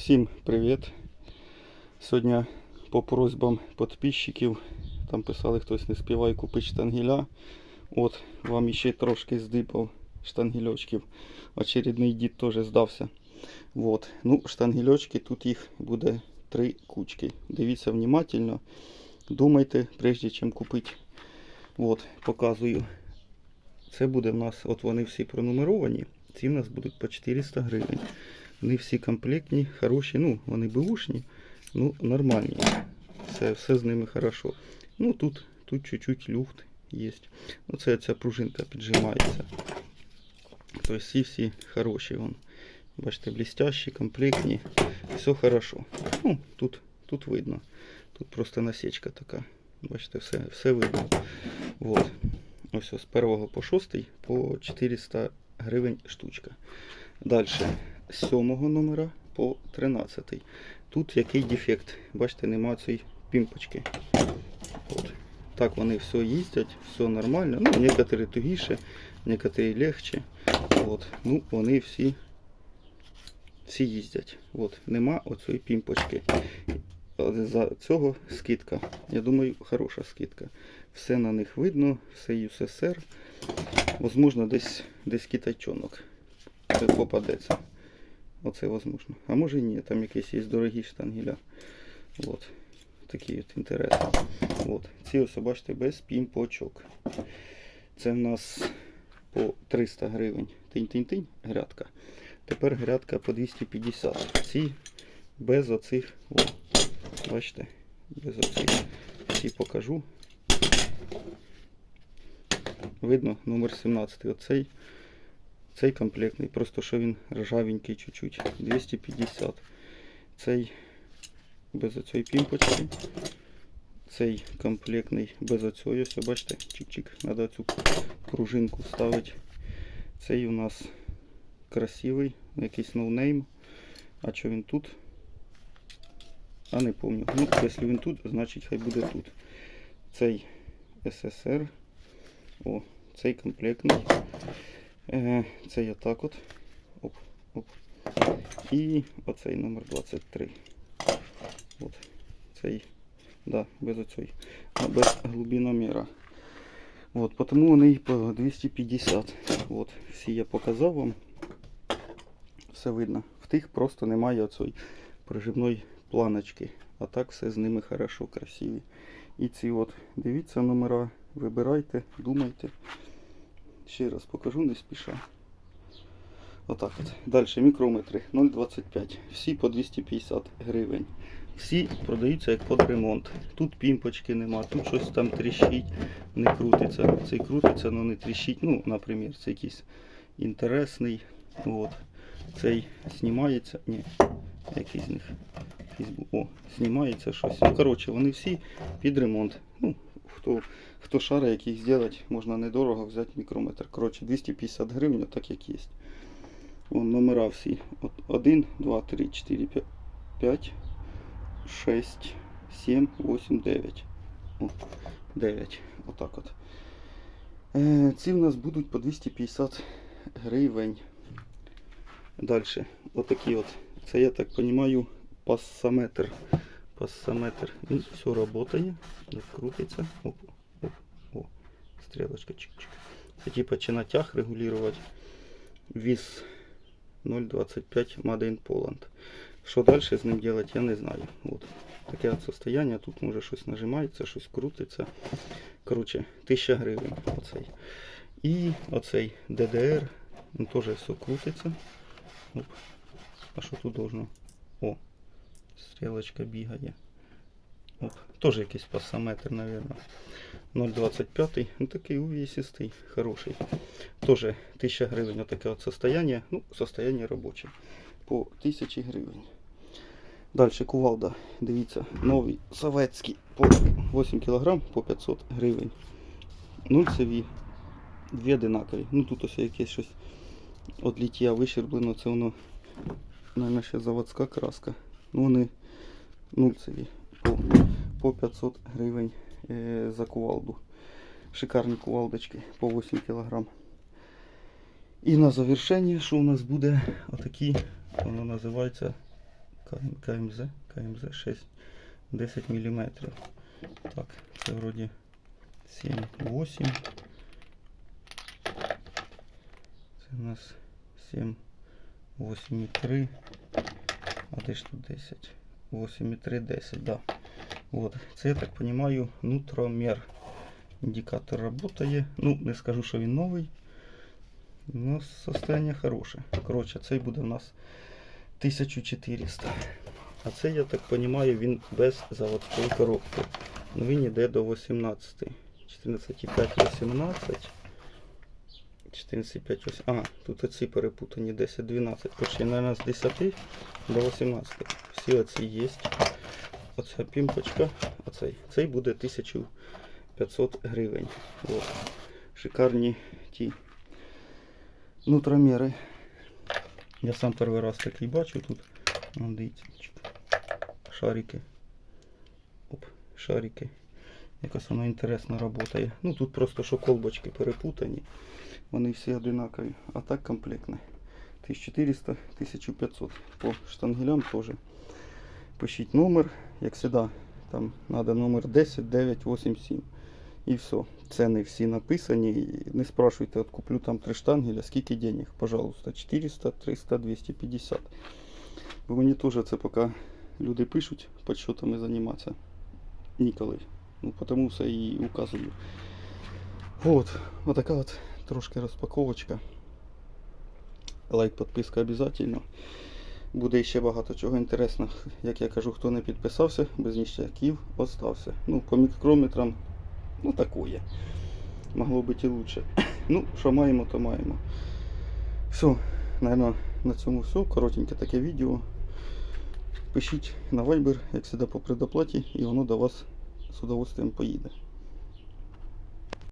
Всім привіт! Сьогодні по просьбам підписчиків, там писали хтось не співає купити штангеля. От вам ще трошки здипав штангельочків. Очередний дід теж здався. От. Ну, штангельочки, тут їх буде три кучки. Дивіться внимательно. Думайте, прежде чим купити. От, показую. Це буде в нас, от вони всі пронумеровані. Ці в нас будуть по 400 гривень. Вони всі комплектні, хороші, ну, вони бушні, ну, нормальні. Все, все з ними хорошо. Ну, тут, тут чуть-чуть люфт є. Ну, це ця пружинка піджимається. Тобто всі всі хороші. Вон. Бачите, блестящі, комплектні. Все хорошо. Ну, тут, тут видно. Тут просто насічка така. Бачите, все, все видно. Вот. Ось з 1 по 6 по 400 гривень штучка. Далі 7 номера по 13. Тут який дефект? Бачите, нема цієї пімпочки. От. Так вони все їздять, все нормально. Ну, некоторі тугіше, некоторі легче. От. Ну, вони всі, всі їздять. От. Нема оцієї пімпочки. За цього скидка. Я думаю, хороша скидка. Все на них видно, все USSR. Возможно, десь, десь китайчонок попадеться. Оце возможно. А може і ні, там якісь є дорогі штангеля. От. Такі от інтересні. От. Ці ось, бачите, без пімпочок. Це в нас по 300 гривень. Тинь-тинь-тинь, грядка. Тепер грядка по 250. Ці без оцих. О, бачите, без оцих. Ці покажу. Видно, номер 17. Оцей. Цей комплектний, просто що він ржавенький чуть-чуть. 250. Цей без оцієї пімпочки. Цей комплектний без оцього. Ось, бачите, чик-чик. Треба цю пружинку ставити. Цей у нас красивий, якийсь ноунейм. А що він тут? А не пам'ятаю. Ну, якщо він тут, значить хай буде тут. Цей СССР. О, цей комплектний. Е, Це я так от. Оп, оп. І оцей номер 23. От. Цей, да, без оцей. Без глибиноміра. От, тому вони і по 250. От, всі я показав вам. Все видно. В тих просто немає оцей прижимної планочки. А так все з ними хорошо, красиві. І ці от, дивіться номера, вибирайте, думайте. Ще раз покажу, не спіша. Отак от. Далі мікрометри 0,25. Всі по 250 гривень. Всі продаються як під ремонт. Тут пімпочки нема, тут щось там тріщить, не крутиться. Цей крутиться, але не тріщить. Ну, наприклад, це якийсь інтересний. От. Цей знімається. Ні, який з них. О, знімається щось. Ну, коротше, вони всі під ремонт. Ну, хто, хто шари, як їх зробити, можна недорого взяти мікрометр. Коротше, 250 гривень, так як є. Вон номера всі. От 1, 2, 3, 4, 5, 5 6, 7, 8, 9. О, 9. Отак от. Е, ці в нас будуть по 250 гривень. Далі. Отакі от. Це я так розумію пассометр. Пассометр. Він все працює. Крутиться. Оп, оп, о. Стрілочка чик-чик. Типа чи натяг регулювати. Віс 0,25 Made in Poland. Що далі з ним робити, я не знаю. От. Таке от состояние. Тут може щось нажимається, щось крутиться. Коротше, 1000 гривень оцей. І оцей DDR. Він теж все крутиться. Оп. А що тут должно? О, стрілочка бігає. Оп. Теж якийсь пасометр, мабуть. 0,25. Ну такий увесистий, хороший. Теж 1000 гривень отаке от состояние. Ну, состояние робоче. По 1000 гривень. Далі кувалда. Дивіться, новий советський по 8 кг по 500 гривень. Нульцеві. Дві одинакові. Ну тут ось якесь щось від ліття вищерблено. Це воно, мабуть, ще заводська краска. Ну вони нульцеві. По, по 500 гривень е, за кувалду. Шикарні кувалдочки по 8 кг. І на завершення, що у нас буде отакі, воно називається КМЗ, КМЗ 6, 10 мм. Так, це вроді 7, 8. Це у нас 7, 8 і 3. А де ж тут 10? 8 і 3, 10, да. Вот. Це, я так понимаю, нутромер. Індикатор работає. Ну, не скажу, що він новий. Но состояние хороше. Коротше, цей буде у нас 1400. А це, я так понимаю, він без заводської коробки. Ну він йде до 18. 14,5, 18. 14,5, ось. А, тут оці перепутані 10, 12. Почти, наверное, з 10 до 18. Всі оці є. Оця пімпочка, оцей. Цей буде 1500 гривень. От. Шикарні ті нутромери. Я сам перший раз такий бачу тут. Дивіться. Шарики. Оп, шарики. Якось воно інтересно працює. Ну тут просто що колбочки перепутані. Вони всі одинакові. А так комплектне. 1400, 1500. По штангелям теж. Пишіть номер, як завжди. Там треба номер 10 9 8 7. І все. Ціни всі написані. Не спрашуйте, от куплю там три штангеля, скільки денег, пожалуйста. 400, 300, 250. Бо мені теж це поки люди пишуть, підсчетами займатися. Ніколи. Ну, тому все і указую. Вот, вот така от трошки розпаковочка. Лайк, підписка обов'язково. Буде ще багато чого інтересного. Як я кажу, хто не підписався, без ніштяків остався. Ну, по мікрометрам, ну такое. Могло бути і лучше. Ну, що маємо, то маємо. Все, наверное, на цьому все. Коротеньке таке відео. Пишіть на Viber, як завжди по предоплаті, і воно до вас з удовольствием поїде.